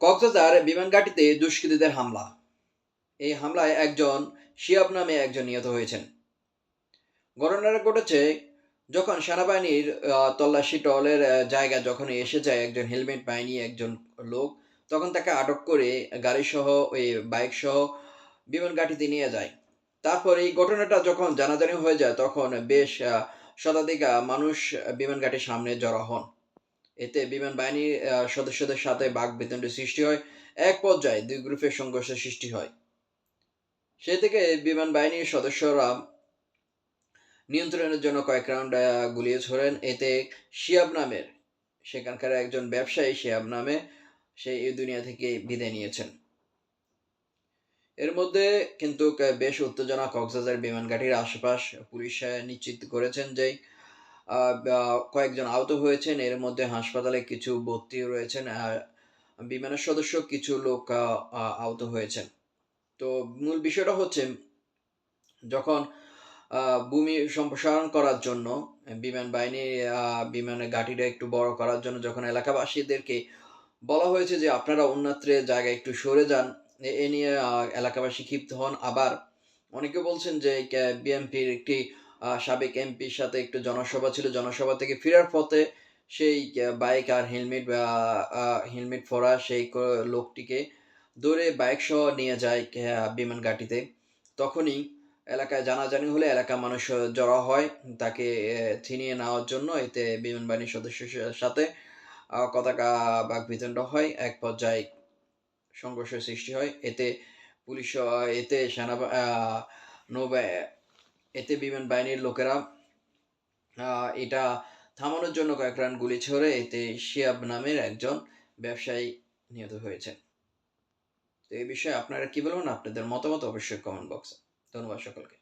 কক্সবাজার বিমান ঘাঁটিতে দুষ্কৃতীদের হামলা। এই হামলায় একজন শিয়াব নামে একজন নিহত হয়েছেন। ঘটনাটা ঘটেছে যখন সেনাবাহিনীর তল্লাশি টলের জায়গা যখন এসে যায় একজন হেলমেট বাহিনী একজন লোক, তখন তাকে আটক করে গাড়ি সহ, ওই বাইক সহ বিমান ঘাঁটিতে নিয়ে যায়। তারপর এই ঘটনাটা যখন জানাজানি হয়ে যায়, তখন বেশ শতাধিক মানুষ বিমান ঘাটির সামনে জড়ো হন। এতে বিমান বাহিনীর সদস্যদের সাথে বাঘ বিতণ্ডের সৃষ্টি হয়। এক পর্যায়ে দুই গ্রুপের সংঘর্ষের সৃষ্টি হয়। সে থেকে বিমান বাহিনীর সদস্যরা নিয়ন্ত্রণের জন্য কয়েক রাউন্ড গুলিয়ে ছোড়েন। এতে শিয়াব নামের সেখানকার একজন ব্যবসায়ী শিয়াব নামে সে এই দুনিয়া থেকে বিদায় নিয়েছেন। এর মধ্যে কিন্তু বেশ উত্তেজনা কক্সবাজার বিমানঘাটির আশেপাশ পুলিশ নিশ্চিত করেছেন যে কয়েকজন আহত হয়েছেন। এর মধ্যে হাসপাতালে কিছু ভর্তি রয়েছেন বিমানের সদস্য কিছু লোক আহ, আহ, আহত হয়েছেন। তো মূল বিষয়টা হচ্ছে যখন ভূমি সম্প্রসারণ করার জন্য বিমান বাহিনী বিমানের ঘাটিটা একটু বড় করার জন্য যখন এলাকাবাসীদেরকে বলা হয়েছে যে আপনারা অন্যত্রে জায়গায় একটু সরে যান এ নিয়ে এলাকাবাসী ক্ষিপ্ত হন। আবার অনেকে বলছেন যে বিএনপির একটি সাবেক এমপির সাথে একটু জনসভা ছিল। জনসভা থেকে ফেরার পথে সেই বাইক আর হেলমেট হেলমেট পরা সেই লোকটিকে দৌড়ে বাইক সহ নিয়ে যায় বিমান ঘাটিতে। তখনই এলাকায় জানাজানি হলে এলাকার মানুষ জড়ো হয় তাকে ছিনিয়ে নেওয়ার জন্য। এতে বিমান বাহিনীর সাথে আহ, কথা কা- বাক বিতণ্ড হয়। এক পর্যায়ে সংঘর্ষের সৃষ্টি হয়। এতে পুলিশ এতে সেনা আহ, নৌবা এতে বিমান বাহিনীর লোকেরা এটা থামানোর জন্য কয়েক রান গুলি ছড়ে এতে শিয়াব নামের একজন ব্যবসায়ী নিহত হয়েছে তো এই বিষয়ে আপনারা কি বলবেন? আপনাদের মতামত অবশ্যই কমেন্ট বক্সে ধন্যবাদ সকলকে।